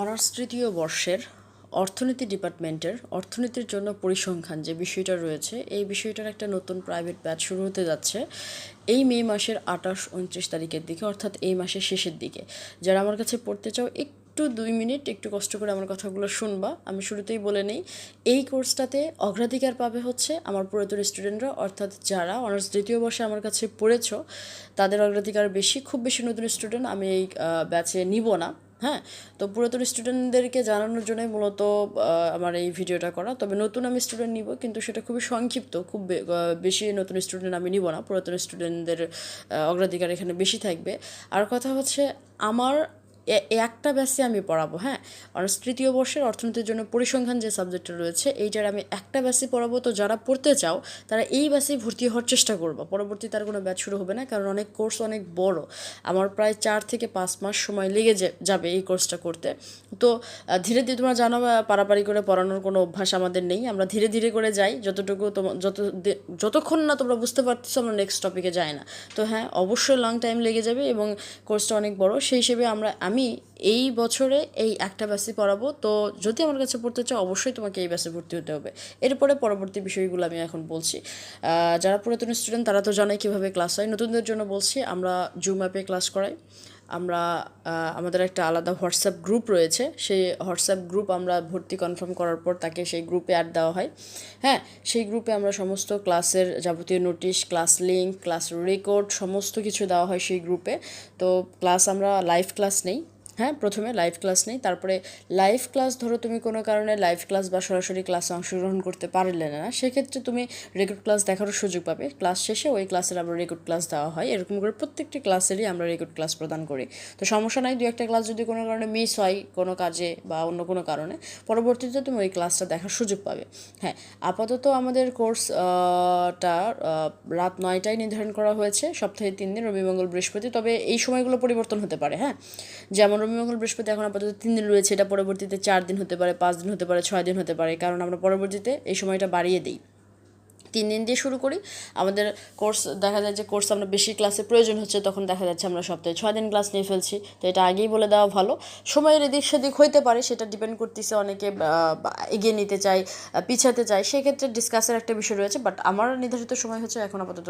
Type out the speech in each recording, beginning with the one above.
Honours তৃতীয় বর্ষের অর্থনীতি ডিপার্টমেন্টের অর্থনীতির জন্য পরিসংখ্যান যে বিষয়টা রয়েছে, এই বিষয়টার একটা নতুন প্রাইভেট ব্যাচ শুরু হতে যাচ্ছে এই মে মাসের আঠাশ উনত্রিশ তারিখের দিকে, অর্থাৎ এই মাসের শেষের দিকে। যারা আমার কাছে পড়তে চাও, একটু দুই মিনিট, একটু কষ্ট করে আমার কথাগুলো শুনবা। আমি শুরুতেই বলে নেই, এই কোর্সটাতে অগ্রাধিকার পাবে হচ্ছে আমার পুরাতন স্টুডেন্টরা অর্থাৎ যারা অনার্স দ্বিতীয় বর্ষে আমার কাছে পড়েছ, তাদের অগ্রাধিকার বেশি। খুব বেশি নতুন স্টুডেন্ট আমি এই ব্যাচে নিব না। হ্যাঁ তো পুরাতন স্টুডেন্টদেরকে জানানোর জন্যই মূলত আমার এই ভিডিওটা করা। তবে নতুন আমি স্টুডেন্ট নিব, কিন্তু সেটা খুবই সংক্ষিপ্ত, খুব বেশি নতুন স্টুডেন্ট আমি নিব না। পুরাতন স্টুডেন্টদের অগ্রাধিকার এখানে বেশি থাকবে। আর কথা হচ্ছে, আমার একটা ব্যাচে আমি পড়াবো হ্যাঁ? অনার্স তৃতীয় বর্ষের অর্থনীতির জন্য পরিসংখ্যান যে সাবজেক্টটা রয়েছে, এইটার আমি একটা ব্যাচে পড়াবো। তো যারা পড়তে চাও, তারা এই ব্যাচেই ভর্তি হওয়ার চেষ্টা করব। পরবর্তী তার কোনো ব্যাচ শুরু হবে না, কারণ অনেক কোর্স অনেক বড়। আমার প্রায় চার থেকে পাঁচ মাস সময় লেগে যাবে এই কোর্সটা করতে। তো ধীরে ধীরে তোমরা জানো পারাপারি করে পড়ানোর কোনো অভ্যাস আমাদের নেই। আমরা ধীরে ধীরে করে যাই, যতটুকু তোমার যত যতক্ষণ না তোমরা বুঝতে পারতেছো, আমরা নেক্সট টপিকে যাই না। তো হ্যাঁ অবশ্যই লং টাইম লেগে যাবে এবং কোর্সটা অনেক বড়। সেই হিসেবে আমরা, আমি এই বছরে এই একটা ব্যাসে পড়াবো। তো যদি আমার কাছে পড়তে চাও, অবশ্যই তোমাকে এই ব্যাসে ভর্তি হতে হবে। এরপরে পরবর্তী বিষয়গুলো আমি এখন বলছি। যারা পুরাতন স্টুডেন্ট তারা তো জানে কীভাবে ক্লাস হয়। নতুনদের জন্য বলছি, আমরা জুম অ্যাপে ক্লাস করাই। আমরা আমাদের একটা আলাদা হোয়াটসঅ্যাপ গ্রুপ রয়েছে। সেই হোয়াটসঅ্যাপ গ্রুপ আমরা ভর্তি কনফার্ম করার পর তাকে সেই গ্রুপে অ্যাড দেওয়া হয়। হ্যাঁ সেই গ্রুপে আমরা সমস্ত ক্লাসের যাবতীয় notice, class link, class record, সমস্ত কিছু দেওয়া হয় সেই গ্রুপে। তো ক্লাস আমরা, লাইভ ক্লাস নেই। হ্যাঁ প্রথমে লাইভ ক্লাস নেই। তারপরে লাইভ ক্লাস ধরো তুমি কোনো কারণে লাইভ ক্লাস বা সরাসরি ক্লাসে অংশগ্রহণ করতে পারলে না, সেক্ষেত্রে তুমি রেকর্ড ক্লাস দেখারও সুযোগ পাবে। ক্লাস শেষে ওই ক্লাসের আবার রেকর্ড ক্লাস দেওয়া হয়। এরকম করে প্রত্যেকটি ক্লাসেরই আমরা রেকর্ড ক্লাস প্রদান করি। তো সমস্যা নাই দু একটা ক্লাস যদি কোনো কারণে মিস হয় কোনো কাজে বা অন্য কোনো কারণে, পরবর্তীতে তুমি ওই ক্লাসটা দেখার সুযোগ পাবে। হ্যাঁ আপাতত আমাদের কোর্স টা রাত নয়টায় নির্ধারণ করা হয়েছে। সপ্তাহে তিন দিন, রবি, মঙ্গল, বৃহস্পতি। তবে এই সময়গুলো পরিবর্তন হতে পারে হ্যাঁ। যেমন রবি মঙ্গল বৃহস্পতি এখন আপাতত তিন দিন রয়েছে। এটা পরবর্তীতে চার দিন হতে পারে, পাঁচ দিন হতে পারে, ছয় দিন হতে পারে। কারণ আমরা পরবর্তীতে এই সময়টা বাড়িয়ে দিই। তিন দিন দিয়ে শুরু করি। আমাদের কোর্স দেখা যায় যে কোর্স আমরা বেশি ক্লাসে প্রয়োজন হচ্ছে তখন দেখা যাচ্ছে আমরা সপ্তাহে ছয় দিন ক্লাস নিয়ে ফেলছি। তো এটা আগেই বলে দেওয়া ভালো। সময়ের এদিক সেদিক হইতে পারে সেটা ডিপেন্ড করতেছে অনেকে এগিয়ে নিতে আহ, পিছাতে চায়। সেক্ষেত্রে ডিসকাসের একটা বিষয় রয়েছে বাট আমার নির্ধারিত সময় হচ্ছে এখন আপাতত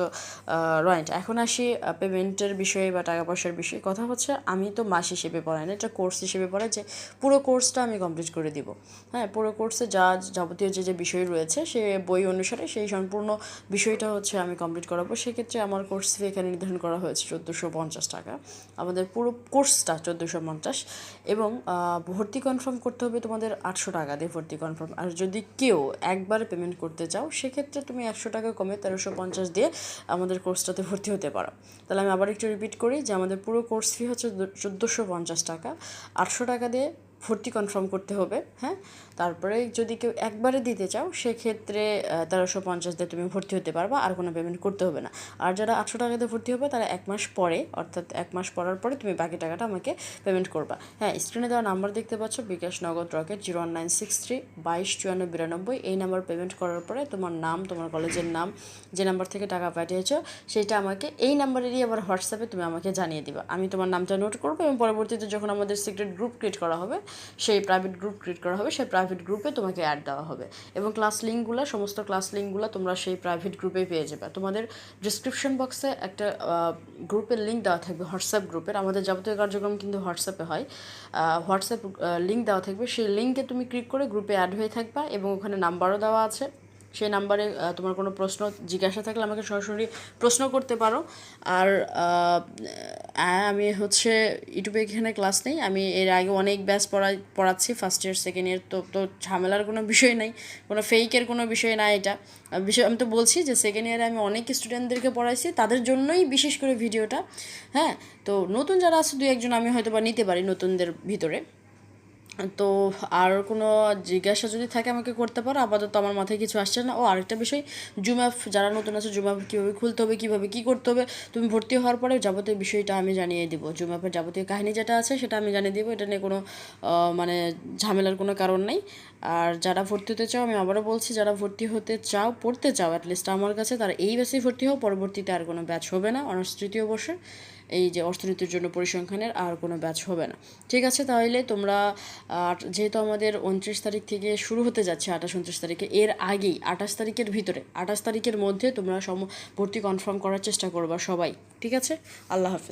রয়েন্ট এখন আসি পেমেন্টের বিষয়ে বা টাকা পয়সার বিষয়ে। কথা হচ্ছে আমি তো মাস হিসেবে পড়াই না এটা কোর্স হিসেবে পড়াই যে পুরো কোর্সটা আমি কমপ্লিট করে দিব। হ্যাঁ পুরো কোর্সে যা যাবতীয় যে যে বিষয় রয়েছে সে বই অনুসারে সেই সম্পূর্ণ বিষয়টা হচ্ছে আমি কমপ্লিট করাবো। সেক্ষেত্রে আমার কোর্স ফি এখানে নির্ধারণ করা হয়েছে চোদ্দোশো পঞ্চাশ টাকা। আমাদের পুরো কোর্সটা চোদ্দোশো পঞ্চাশ এবং ভর্তি কনফার্ম করতে হবে তোমাদের আটশো টাকা দিয়ে ভর্তি কনফার্ম আর যদি কেউ একবারে পেমেন্ট করতে চাও, সেক্ষেত্রে তুমি একশো টাকা কমে তেরোশো পঞ্চাশ দিয়ে আমাদের কোর্সটাতে ভর্তি হতে পারো। তাহলে আমি আবার একটু রিপিট করি যে আমাদের পুরো কোর্স ফি হচ্ছে চোদ্দোশো পঞ্চাশ টাকা। আটশো টাকা দিয়ে ভর্তি কনফার্ম করতে হবে হ্যাঁ? তারপরে যদি কেউ একবারে দিতে চাও, সেক্ষেত্রে তেরোশো পঞ্চাশ দিয়ে তুমি ভর্তি হতে পারবা, আর কোনো পেমেন্ট করতে হবে না। আর যারা আটশো টাকাতে ভর্তি হবে, তারা এক মাস পরে, অর্থাৎ এক মাস পড়ার পরে তুমি বাকি টাকাটা আমাকে পেমেন্ট করবা। হ্যাঁ স্ক্রিনে দেওয়া নাম্বার দেখতে পাচ্ছ, bKash Nagad Rocket zero one nine six three বাইশ চুয়ান্ন বিরানব্বই। এই নাম্বার পেমেন্ট করার পরে তোমার নাম, তোমার কলেজের নাম, যে নাম্বার থেকে টাকা পাঠিয়েছো সেইটা আমাকে, এই নাম্বারেরই আবার হোয়াটসঅ্যাপে তুমি আমাকে জানিয়ে দিবা। আমি তোমার নামটা নোট করব এবং পরবর্তীতে যখন আমাদের সিক্রেট গ্রুপ ক্রিয়েট করা হবে সেই প্রাইভেট গ্রুপ ক্রিয়েট করা হবে, সেই প্রাইভেট গ্রুপে তোমাকে অ্যাড দেওয়া হবে। এবং ক্লাস লিঙ্কগুলো সমস্ত ক্লাস লিঙ্কগুলো তোমরা সেই প্রাইভেট গ্রুপে পেয়ে যাবে। তোমাদের ডিসক্রিপশন বক্সে একটা গ্রুপের লিঙ্ক দেওয়া থাকবে হোয়াটসঅ্যাপ গ্রুপের আমাদের যাবতীয় কার্যক্রম কিন্তু হোয়াটসঅ্যাপে হয়। হোয়াটসঅ্যাপ লিঙ্ক দেওয়া থাকবে। সেই লিঙ্কে তুমি ক্লিক করে গ্রুপে অ্যাড হয়ে থাকবা এবং ওখানে নাম্বারও দেওয়া আছে। সেই নাম্বারে তোমার কোনো প্রশ্ন জিজ্ঞাসা থাকলে আমাকে সরাসরি প্রশ্ন করতে পারো। আর আমি হচ্ছে ইউটিউবে এখানে ক্লাস নেই। আমি এর আগে অনেক ব্যাচ পড়াই, পড়াচ্ছি। ফার্স্ট ইয়ার সেকেন্ড ইয়ার তো তো ঝামেলার কোনো বিষয় নেই। কোনো ফেকের কোনো বিষয় না এটা। বিষয়, আমি তো বলছি যে সেকেন্ড ইয়ারে আমি অনেক স্টুডেন্টদেরকে পড়াইছি। তাদের জন্যই বিশেষ করে ভিডিওটা হ্যাঁ? তো নতুন যারা আছে দু একজন আমি হয়তো বা নিতে পারি নতুনদের ভিতরে। তো আর কোনো জিজ্ঞাসা যদি থাকে আমাকে করতে পারো, আপাতত আমার মাথায় কিছু আসছে না। ও আরেকটা বিষয় জুম অ্যাপ যারা নতুন আছে জুম অ্যাপ কীভাবে খুলতে হবে, কীভাবে কী করতে হবে, তুমি ভর্তি হওয়ার পরে যাবতীয় বিষয়টা আমি জানিয়ে দিব। জুম অ্যাপের যাবতীয় কাহিনী যেটা আছে, সেটা আমি জানিয়ে দিব। এটা নিয়ে কোনো মানে ঝামেলার কোনো কারণ নেই। আর যারা ভর্তি হতে চাও, আমি আবারও বলছি, যারা ভর্তি হতে চাও, পড়তে চাও অ্যাটলিস্ট আমার কাছে, তারা এই ব্যাচেই ভর্তি হও, পরবর্তীতে আর কোনো ব্যাচ হবে না অনার্স তৃতীয় বর্ষে এই যে অর্থনীতির জন্য পরিসংখ্যানের আর কোনো ব্যাচ হবে না। ঠিক আছে, তাহলে তোমরা যেহেতু আমাদের উনত্রিশ তারিখ থেকে শুরু হতে যাচ্ছে আঠাশ, উনত্রিশ তারিখে, এর আগেই আঠাশ তারিখের ভিতরে, আঠাশ তারিখের মধ্যে তোমরা সম, ভর্তি কনফার্ম করার চেষ্টা করবা সবাই। ঠিক আছে? আল্লাহ হাফেজ।